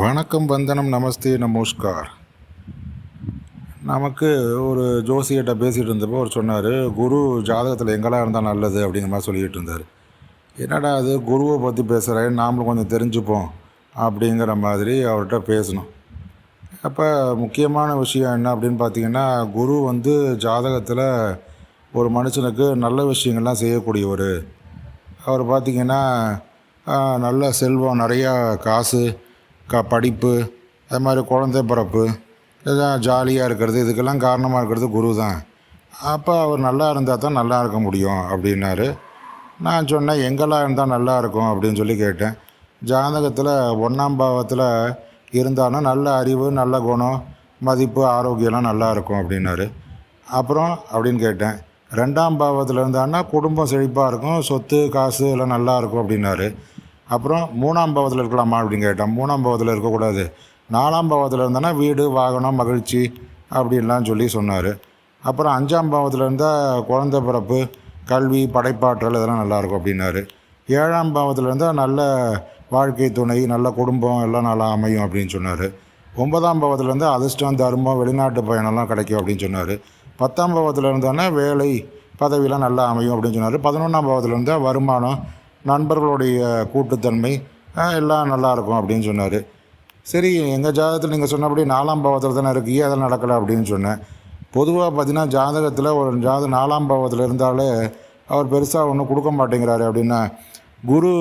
வணக்கம் வந்தனம் நமஸ்தே நமஸ்கார். நமக்கு ஒரு ஜோசியிட்ட பேசிகிட்டு இருந்தப்போ அவர் சொன்னார் குரு ஜாதகத்தில் எங்கெல்லாம் இருந்தால் நல்லது அப்படிங்கிற மாதிரி சொல்லிகிட்டு இருந்தார். என்னடா அது குருவை பற்றி பேசுகிறேன் நாமளும் கொஞ்சம் தெரிஞ்சுப்போம் அப்படிங்கிற மாதிரி அவர்கிட்ட பேசணும். அப்போ முக்கியமான விஷயம் என்ன அப்படின்னு பார்த்தீங்கன்னா குரு வந்து ஜாதகத்தில் ஒரு மனுஷனுக்கு நல்ல விஷயங்கள்லாம் செய்யக்கூடியவர். அவர் பார்த்திங்கன்னா நல்ல செல்வம் நிறையா காசு க படிப்பு அது மாதிரி குழந்தை பிறப்பு இதெல்லாம் ஜாலியாக இருக்கிறது இதுக்கெல்லாம் காரணமாக இருக்கிறது குரு தான். அப்போ அவர் நல்லா இருந்தால் தான் நல்லா இருக்க முடியும் அப்படின்னாரு. நான் சொன்னேன் எங்கெல்லாம் இருந்தால் நல்லா இருக்கும்? அப்படின்னு சொல்லி கேட்டேன். ஜாதகத்தில் ஒன்றாம் பாவத்தில் இருந்தாலும் நல்ல அறிவு நல்ல குணம் மதிப்பு ஆரோக்கியம்லாம் நல்லா இருக்கும் அப்படின்னாரு. அப்புறம் அப்படின்னு கேட்டேன் ரெண்டாம் பாவத்தில் இருந்தான்னா குடும்பம் செழிப்பாக இருக்கும் சொத்து காசு எல்லாம் நல்லா இருக்கும் அப்படின்னாரு. அப்புறம் மூணாம் பாவத்தில் இருக்கலாமா அப்படின்னு கேட்டேன் மூணாம் பாவத்தில் இருக்கக்கூடாது. நாலாம் பாவத்தில் இருந்தானா வீடு வாகனம் மகிழ்ச்சி அப்படின்லாம் சொல்லி சொன்னார். அப்புறம் அஞ்சாம் பாவத்தில் இருந்தால் குழந்த பிறப்பு கல்வி படைப்பாற்றல் இதெல்லாம் நல்லாயிருக்கும் அப்படின்னாரு. ஏழாம் பாவத்தில் இருந்தால் நல்ல வாழ்க்கை துணை நல்ல குடும்பம் எல்லாம் நல்லா அமையும் அப்படின்னு சொன்னார். ஒன்பதாம் பாவத்தில் இருந்தால் அதிர்ஷ்டம் தர்மம் வெளிநாட்டு பயணம்லாம் கிடைக்கும் அப்படின்னு சொன்னார். பத்தாம் பாவத்தில் இருந்தானே வேலை பதவியெலாம் நல்லா அமையும் அப்படின்னு சொன்னார். பதினொன்றாம் பாவத்தில் இருந்தால் வருமானம் நண்பர்களுடைய கூட்டுத்தன்மை எல்லாம் நல்லாயிருக்கும் அப்படின்னு சொன்னார். சரி எங்கள் ஜாதகத்தில் நீங்கள் சொன்னபடி நாலாம் பாவத்தில் தானே இருக்கு ஏன் அதெல்லாம் நடக்கலை அப்படின்னு சொன்னேன். பொதுவாக பார்த்தீங்கன்னா ஜாதகத்தில் ஒரு ஜாத நாலாம் பாவத்தில் இருந்தாலே அவர் பெருசாக ஒன்றும் கொடுக்க மாட்டேங்கிறாரு அப்படின்னா குரு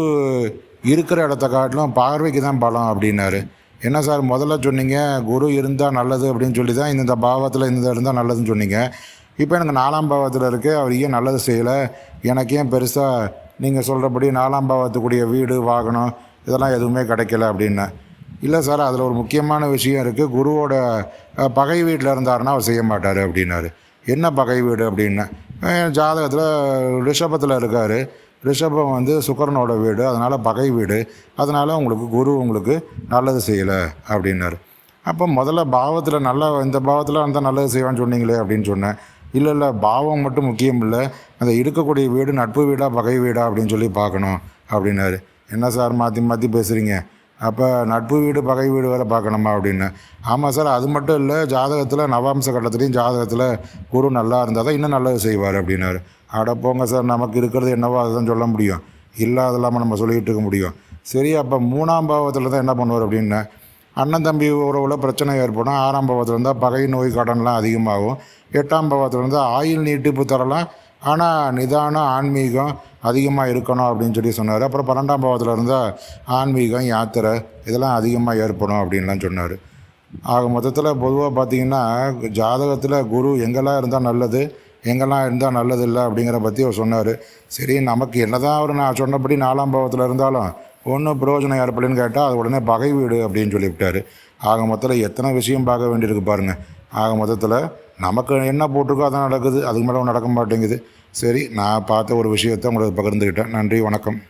இருக்கிற இடத்த காட்டிலும் பார்வைக்கு தான் பலம் அப்படின்னாரு. என்ன சார் முதல்ல சொன்னீங்க குரு இருந்தால் நல்லது அப்படின்னு சொல்லி தான் இந்த பாவத்தில் இந்த இருந்தால் நல்லதுன்னு சொன்னீங்க. இப்போ எனக்கு நாலாம் பாவத்தில் இருக்குது அவர் ஏன் நல்லது செய்யலை எனக்கு ஏன் பெருசாக நீங்கள் சொல்கிறபடி நாலாம் பாவத்துக்குரிய வீடு வாகனம் இதெல்லாம் எதுவுமே கிடைக்கல அப்படின்னு. இல்லை சார் அதில் ஒரு முக்கியமான விஷயம் இருக்குது குருவோட பகை வீட்டில் இருந்தாருன்னா அவர் செய்ய மாட்டார் அப்படின்னாரு. என்ன பகை வீடு அப்படின்னேன் ஜாதகத்தில் ரிஷபத்தில் இருக்கார். ரிஷபம் வந்து சுக்கரனோட வீடு அதனால் பகை வீடு. அதனால் உங்களுக்கு குரு உங்களுக்கு நல்லது செய்யலை அப்படின்னாரு. அப்போ முதல்ல பாவத்தில் நல்லா இந்த பாவத்தில் அந்த நல்லது செய்வான்னு சொன்னீங்களே அப்படின்னு சொன்னேன். இல்லை இல்லை பாவம் மட்டும் முக்கியம் இல்லை அந்த இருக்கக்கூடிய வீடு நட்பு வீடா பகை வீடா அப்படின்னு சொல்லி பார்க்கணும் அப்படின்னாரு. என்ன சார் மாற்றி மாற்றி பேசுகிறீங்க அப்போ நட்பு வீடு பகை வீடு வேறு பார்க்கணுமா அப்படின்னு. ஆமாம் சார் அது மட்டும் இல்லை ஜாதகத்தில் நவாம்ச கட்டத்துலேயும் ஜாதகத்தில் குரு நல்லா இருந்தால் தான் இன்னும் நல்லது செய்வார் அப்படின்னாரு. அட போங்க சார் நமக்கு இருக்கிறது என்னவோ அதுதான் சொல்ல முடியும். இல்லாதெல்லாமல் நம்ம சொல்லிகிட்டு இருக்க முடியும். சரி அப்போ மூணாம் பாவத்தில் தான் என்ன பண்ணுவார் அப்படின்னா. அண்ணன் தம்பி உறவில் பிரச்சனை ஏற்படும். ஆறாம் பாவத்தில் இருந்தால் பகை நோய் கடன்லாம் அதிகமாகும். எட்டாம் பாவத்தில் இருந்தால் ஆயுள் நீட்டிப்பு தரலாம் ஆனால் நிதானம் ஆன்மீகம் அதிகமாக இருக்கணும் அப்படின்னு சொல்லி சொன்னார். அப்புறம் பன்னெண்டாம் பாவத்தில் இருந்தால் ஆன்மீகம் யாத்திரை இதெல்லாம் அதிகமாக ஏற்படும் அப்படின்லாம் சொன்னார். ஆக மொத்தத்தில் பொதுவாக பார்த்திங்கன்னா ஜாதகத்தில் குரு எங்கெல்லாம் இருந்தால் நல்லது எங்கெல்லாம் இருந்தால் நல்லது இல்லை அப்படிங்கிற பற்றி அவர் சொன்னார். சரி நமக்கு என்னதான் அவர் நான் சொன்னபடி நாலாம் பாவத்தில் இருந்தாலும் ஒன்றும் பிரயோஜனம் ஏற்படலன்னு கேட்டால் அது உடனே பகை வீடு அப்படின்னு சொல்லிவிட்டார் ஆக மொத்தத்தில் எத்தனை விஷயம் பார்க்க வேண்டியிருக்கு பாருங்கள் ஆக மொத்தத்தில் நமக்கு என்ன போட்டிருக்கோ அதான் நடக்குது. அதுக்கு மேலே நடக்க மாட்டேங்குது. சரி நான் பார்த்த ஒரு விஷயத்தை உங்களுக்கு பகிர்ந்துக்கிட்டேன் நன்றி வணக்கம்.